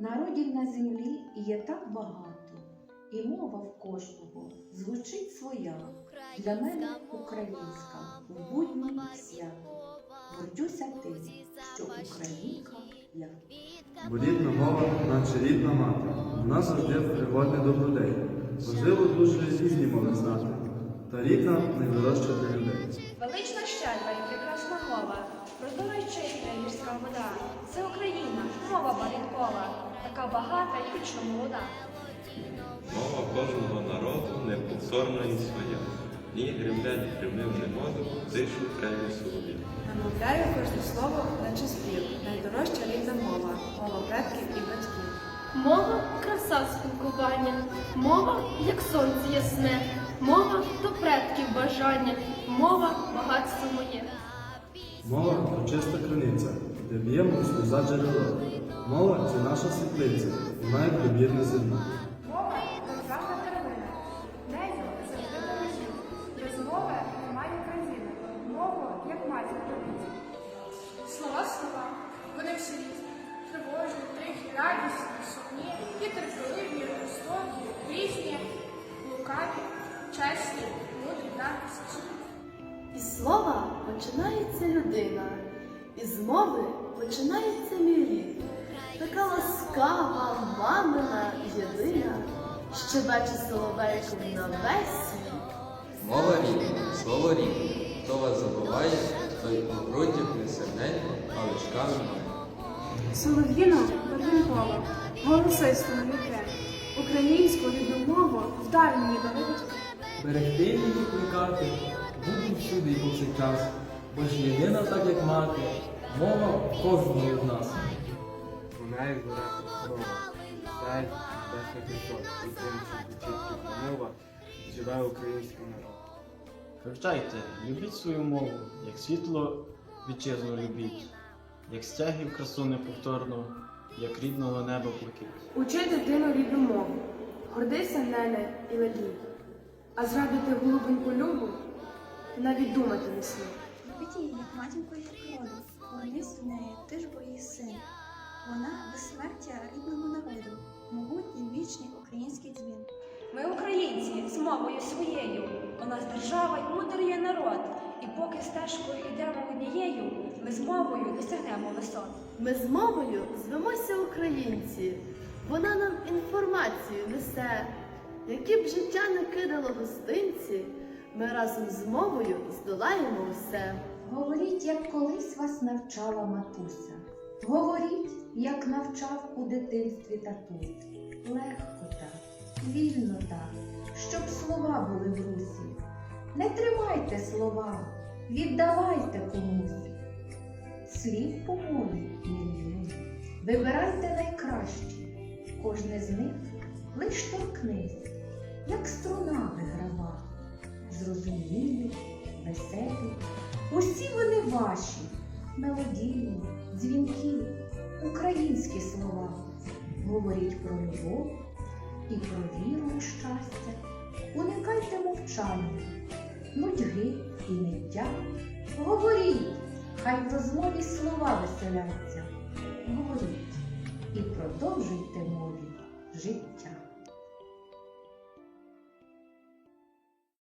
Народів на землі є так багато, і мова в кожного звучить своя. Для мене українська в будні свято. Гордюся тим, що українка я. Бо рідна мова, наче рідна мати, вона завжди пригодний до людей. Важливо дуже різні мови знати, та рідна найдорожча для людей. Велична щедра і прекрасна мова, прозора й чиста гірська вода. Це Україна, мова барінкова, така багата і вічно молода. Мова кожного народу неповторна і своя. Ні гремлять гримним не моду, тишу кремі солов'я. Намовляю кожне слово, наче спів, найдорожча рідна мова, мова предків і батьків. Мова краса спілкування, мова як сонце ясне, мова до предків бажання, мова багатство моє. Мова то чиста криниця, де б'ємо сльоза джерело. Мова це наша світлиця, вона як добірне зерно. Мова державна первина. Нею завжди дорожів. Без мови немає країни. Мову, як матір любить. Слова слова. Вони всі різні. Тривожні, тихі, радісні, сумні, і терпеливі, жорстокі, різні, лукаві, чесні, мудрі та січні. Із слова починається людина, із мови починається мій рід. Така ласкава, мамина, єдина, що бачить соловейком на весь світ. Мова рідна, слово рідне. Хто вас забуває, той у грудях не серденько, а личками має. Солов'їна Барвінкова, голосисто м'яке. Українську рідну мову вдар мені дали. Берегти її плекати, бути всюди і повсякчас, бо ж єдина так, як мати, мова кожного з нас. Вона як гора корова, сталь, безпека кричок, і тим, що мова, живе український народ. Вивчайте, любіть свою мову, як світло вітчизну любіть, як стягів красу неповторну, як рідного неба блакить. Учи дитину рідну мову, гордися нене і велій. А зрадити голубеньку любу, ти навіть думати не смій. Любіть її, як матінку і природу, горнись до неї, ти ж бо її син. Вона безсмертя рідному народу, могутній вічний український дзвін. Ми українці з мовою своєю. У нас держава й мудрий народ. І поки стежкою йдемо однією, ми з мовою досягнемо висот. Ми з мовою звемося українці. Вона нам інформацію несе. Які б життя не кидало гостинці, ми разом з мовою здолаємо все. Говоріть, як колись вас навчала матуся. Говоріть, як навчав у дитинстві татусь. Легко так, вільно так, щоб слова були в русі. Не тримайте слова, віддавайте комусь. Слів по мові мільйон. Вибирайте найкращі, кожне з них лиш торкнись, як струна виграва. Зрозумілі, веселі, усі вони ваші, мелодійні, дзвінкі, українські слова. Говоріть про любов і про віру у щастя. Уникайте мовчання, нудьги і ниття. Говоріть, хай в розмові слова веселяться. Говоріть і продовжуйте мові життя.